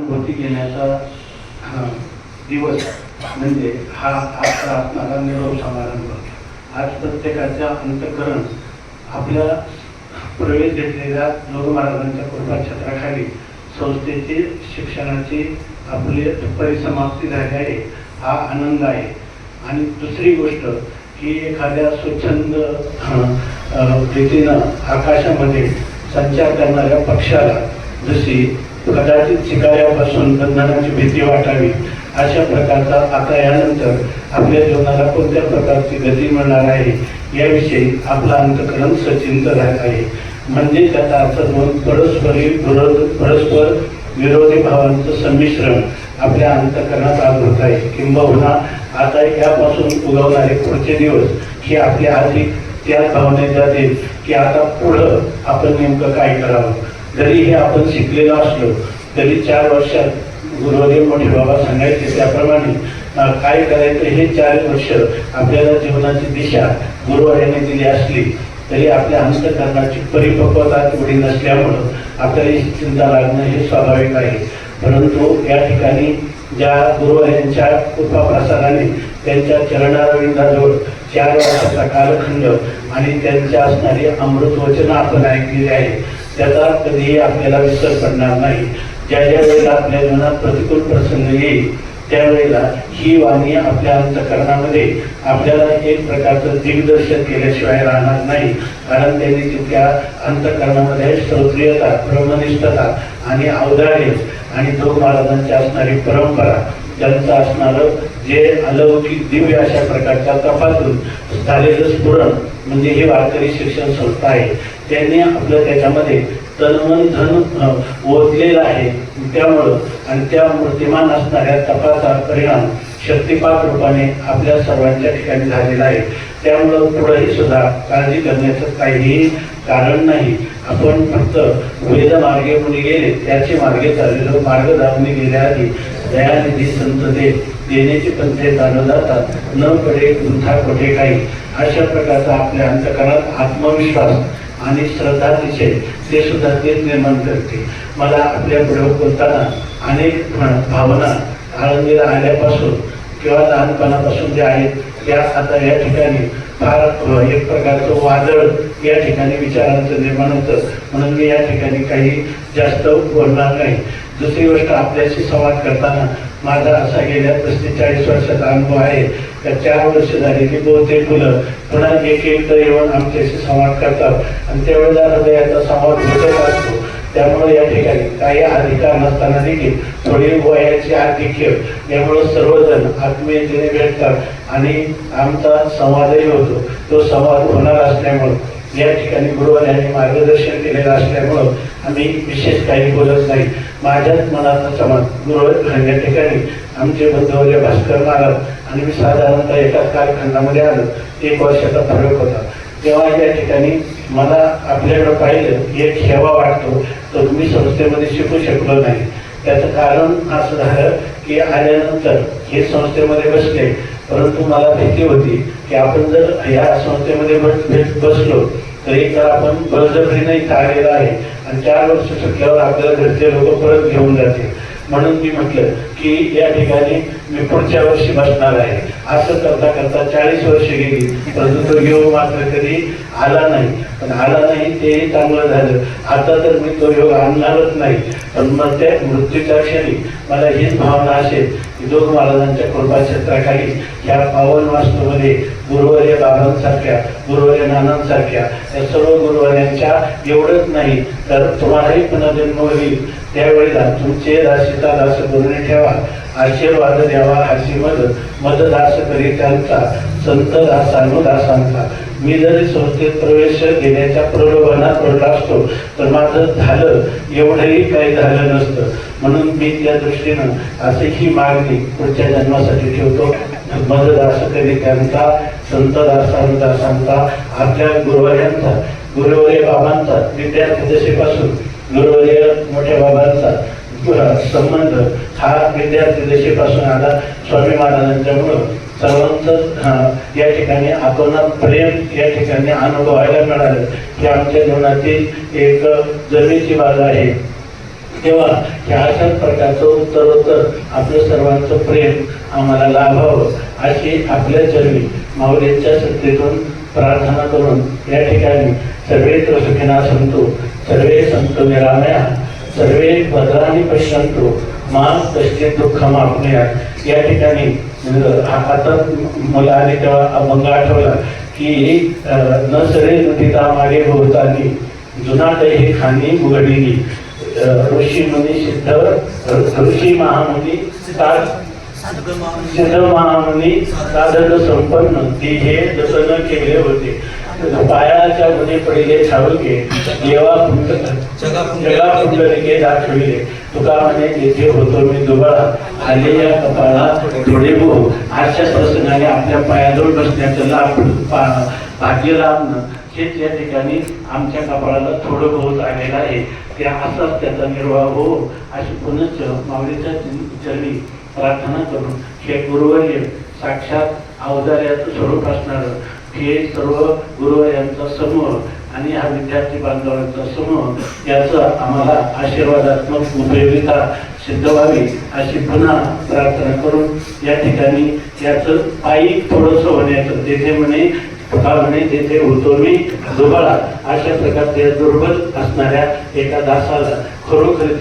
अनुभूती घेण्याचा दिवस म्हणजे हा आजचा असणारा निरोप समारंभ. आज प्रत्येकाच्या अंतकरण आपल्या प्रवेश घेतलेल्या लोक महाराजांच्या कृपाछत्राखाली संस्थेची शिक्षणाची आपली परिसमाप्ती झाली आहे. हा आनंद आहे. आणि दुसरी गोष्ट की एखाद्या स्वच्छंद रीतीनं आकाशामध्ये संचार करणाऱ्या पक्षाला जशी कदाचित शिकाऱ्यापासून बंधनाची भीती वाटावी अशा प्रकारचा आता यानंतर आपल्या जीवनाला कोणत्या प्रकारची गती मिळणार आहे याविषयी आपला अंतकरण सचिंत राहत आहे. म्हणजे त्याचा अर्थ दोन परस्परी विरोध परस्पर विरोधी भावांचं संमिश्रण आपल्या अंतकरणात आज होत आहे. किंबहुना आता यापासून उगवणारे पुढचे दिवस हे आपल्या अधिक त्याच भावनेत जातील की आता पुढं आपण नेमकं काय करावं? जरी हे आपण शिकलेलो असलो तरी चार वर्षात गुरुदेव मोठे बाबा सांगायचे त्याप्रमाणे काय करायचं हे चार वर्ष आपल्याला जीवनाची दिशा गुरुवार्याने दिली असली तरी आपल्या अंतकरणाची परिपक्वता तेवढी नसल्यामुळं आपल्याला ही चिंता लागणं हे स्वाभाविक आहे. परंतु या ठिकाणी ज्या गुरुवार्यांच्या कृपाप्रसादाने त्यांच्या चरणारविंदाजवळ चार वर्षाचा कालखंड आणि त्यांच्या असणारी अमृत वचनं आपण ऐकलेली आहे त्याचा कधीही आपल्याला विसर पडणार नाही. ज्या ज्या वेळेला आपल्या जीवनात प्रतिकूल प्रसंग येईल त्यावेळेला ही वाणी आपल्या अंतकरणामध्ये आपल्याला एक प्रकारचं दिग्दर्शन केल्याशिवाय राहणार नाही. कारण त्यांनी तिथल्या अंतकरणामध्ये श्रोत्रियता ब्रह्मनिष्ठता आणि अवधार्य आणि दोन महाराजांची असणारी परंपरा त्यांचं असणारं जे अलौकिक दिव्य अशा प्रकारच्या तपासून झालेलं स्फुरण म्हणजे ही वारकरी शिक्षण संस्था आहे त्यांनी आपलं त्याच्यामध्ये तनमन धन ओतलेलं आहे. त्यामुळं आणि त्या मूर्तिमान असणाऱ्या तपाचा परिणाम शक्तिपात रूपाने आपल्या सर्वांच्या ठिकाणी झालेला आहे. त्यामुळं पुढेही सुद्धा काळजी करण्याचं काहीही कारण नाही. आपण फक्त वेद मार्गे मुली गेले त्याचे मार्गे चाललेलो मार्ग दाखवणे गेल्या आधी दयानिधी संत दे देण्याचे पंथे चालू जातात. न पडे वृथा कोठे काही? अशा प्रकारचा आपल्या अंतकरणात आत्मविश्वास आणि श्रद्धा दिसेल ते सुद्धा तेच निर्माण करते. मला आपल्या पुढे बोलताना अनेक भावना आळंदीला आल्यापासून किंवा लहानपणापासून जे आहेत त्या आता या ठिकाणी फार एक प्रकारचं वादळ या ठिकाणी विचारांचं निर्माण होतं. म्हणून मी या ठिकाणी काही जास्त बोलणार नाही. दुसरी गोष्ट आपल्याशी संवाद करताना माझा असा गेल्या पस्तीस चाळीस वर्षाचा अनुभव आहे का चार वर्ष झालेली बहुतेक मुलं पुन्हा एक एकदा येऊन आमच्याशी संवाद करतात आणि त्यावेळेला हृदयाचा संवाद होतच असतो त्यामुळे या ठिकाणी काही अधिकार नसताना देखील थोडी वयाची आधिक्य यामुळे सर्वजण आत्मीयतेने भेटतात आणि आमचा संवादही होतो. तो संवाद होणार असल्यामुळं या ठिकाणी गुरुवाऱ्यांनी मार्गदर्शन केलेलं असल्यामुळं आम्ही विशेष काही बोलत नाही. माझ्याच मनाचा समाज गुरु या ठिकाणी. आमचे बंधुवर्य भास्कर महाराज आणि मी साधारणतः एकाच कालखंडामध्ये आलो. एक वर्षाचा फरक होता. तेव्हा या ठिकाणी मला आपल्याकडं पाहिलं एक सेवा वाटतो तो मी संस्थेमध्ये शिकू शकलो नाही. त्याचं कारण असं झालं की आल्यानंतर हे संस्थेमध्ये बसले परंतु मला भीती होती की आपण जर या संस्थेमध्ये बस बसलो तर एक तर आपण बळजबरीने इथं आलेलो आहे. आणि चार वर्ष सुटल्यावर आपल्याला घरचे लोक परत घेऊन जाते म्हणून मी म्हटलं की या ठिकाणी मी पुढच्या वर्षी बसणार आहे. असं करता करता चाळीस वर्ष गेली. परंतु तो योग मात्र कधी आला नाही. पण आला नाही तेही चांगलं झालं. आता तर मी तो योग आणणारच नाही. पण मग त्या मृत्यूच्या क्षणी मला हीच भावना असेल की दोन महाराजांच्या कृपाक्षेत्राखाली या पावन वास्तूमध्ये गुरुवर्य बाबांसारख्या गुरुवर्य नानांसारख्या या सर्व गुरुवर्यांच्या एवढंच नाही तर तुम्हालाही पुनर्जन्म होईल. त्यावेळेला तुमचे दासिता दास करून ठेवा आशीर्वाद द्यावा अशी मद मददास करी त्यांचा संत दासानुदासांचा. मी जरी संस्थेत प्रवेश घेण्याच्या प्रलोभनात पडला असतो तर माझं झालं एवढंही काही झालं नसतं. म्हणून मी त्या दृष्टीनं असे ही मागणी पुढच्या जन्मासाठी ठेवतो. मददास करी त्यांचा संत सांगता आपल्या गुरुवर्यांचा गुरुवर्य बाबांचा विद्यार्थी दशेपासून गुरुवर्य मोठ्या बाबांचा संबंध हा विद्यार्थी दशेपासून आला. स्वामी महाराजांच्यामुळं सर्वांच या ठिकाणी आपण प्रेम या ठिकाणी अनुभवायला मिळालं. हे आमच्या जीवनातील एक जमीची बाजू आहे. तेव्हा ह्या अशाच प्रकारचं उत्तरोत्तर आपलं सर्वांचं प्रेम आम्हाला लाभावं अशी आपल्या चरणी माऊलींच्या सत्तेतून प्रार्थना करून या ठिकाणी सर्वे सुखिना संतो सर्वे संत निरामया सर्वे भद्राने पश्यंतो मा कष्टे दुःख मापण्या या ठिकाणी आता मला आले तेव्हा अभंग आठवला की न सरे नदीता मागे भोवतानी जुनाट हे खाणी उघडली अं, ऋषी मुनी सिद्ध ऋषी महामुनी सिद्ध महामुनी साधन संपन्न ती हे जतन केले होते. पायाच्या मध्ये पडले ठावके देवा जगा पुंडलिके दाखविले. तुका म्हणे येथे होतो मी दुबळा. आलेल्या या कपाळा थोडे बो अशा प्रसंगाने आपल्या पायाजवळ बसण्याचं लाभ पा- भाग्य लाभणं हेच या ठिकाणी आमच्या कपाळाला थोडं बहुत आलेलं आहे. ते असाच त्याचा निर्वाह हो अशी पुनश्च माऊलीच्या चरणी प्रार्थना करून हे गुरुवर्य साक्षात अवतार्याचं स्वरूप असणारं. हे सर्व गुरुवर्यांचा समूह आणि हा विद्यार्थी बांधवांचा समूह याचा आम्हाला आशीर्वादात्मक उपयोगिता सिद्ध व्हावी अशी पुन्हा प्रार्थना करून या ठिकाणी याचं पायी थोडंसं होण्याचं तेथे म्हणे का म्हणे तेथे होतो मी दुबळा. अशा प्रकारचे दुर्बल असणाऱ्या एका दासाला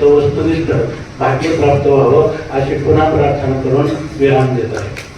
तो वस्तुनिष्ठ भाग्य प्राप्त व्हावं अशी पुन्हा प्रार्थना करून विराम देत आहे.